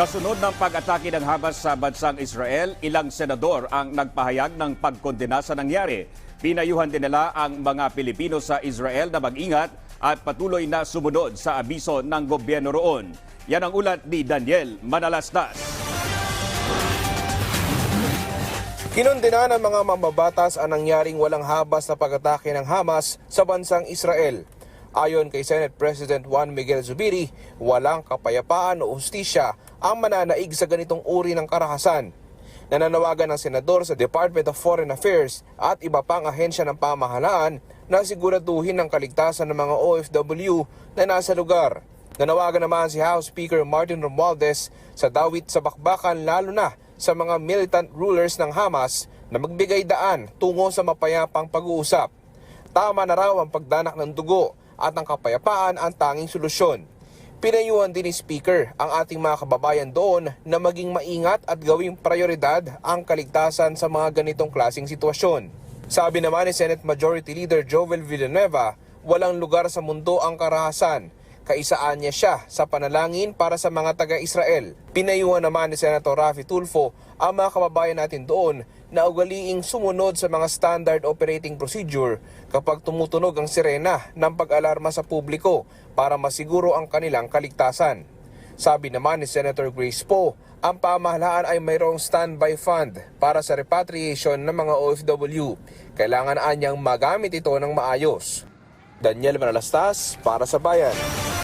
Kasunod ng pag-atake ng Hamas sa bansang Israel, ilang senador ang nagpahayag ng pagkondena sa nangyari. Pinayuhan din nila ang mga Pilipino sa Israel na mag-ingat at patuloy na sumunod sa abiso ng gobyerno roon. Yan ang ulat ni Daniel Manalastas. Kinundina ng mga mambabatas ang nangyaring walang habas na pag-atake ng Hamas sa bansang Israel. Ayon kay Senate President Juan Miguel Zubiri, walang kapayapaan o hustisya ang mananaig sa ganitong uri ng karahasan. Nananawagan ng senador sa Department of Foreign Affairs at iba pang ahensya ng pamahalaan na siguraduhin ang kaligtasan ng mga OFW na nasa lugar. Nanawagan naman si House Speaker Martin Romualdez sa dawit sa bakbakan lalo na sa mga militant rulers ng Hamas na magbigay daan tungo sa mapayapang pag-uusap. Tama na raw ang pagdanak ng dugo at ang kapayapaan ang tanging solusyon. Pinayuhan din ni Speaker ang ating mga kababayan doon na maging maingat at gawing prioridad ang kaligtasan sa mga ganitong klasing sitwasyon. Sabi naman ni Senate Majority Leader Jovel Villanueva, walang lugar sa mundo ang karahasan kaisaan niya siya sa panalangin para sa mga taga-Israel. Pinayuhan naman ni Senator Rafi Tulfo ang mga kababayan natin doon na ugaliing sumunod sa mga standard operating procedure kapag tumutunog ang sirena ng pag-alarma sa publiko para masiguro ang kanilang kaligtasan. Sabi naman ni Senator Grace Poe, ang pamahalaan ay mayroong standby fund para sa repatriation ng mga OFW. Kailangan anyang magamit ito ng maayos. Daniel Manalastas para sa Bayan.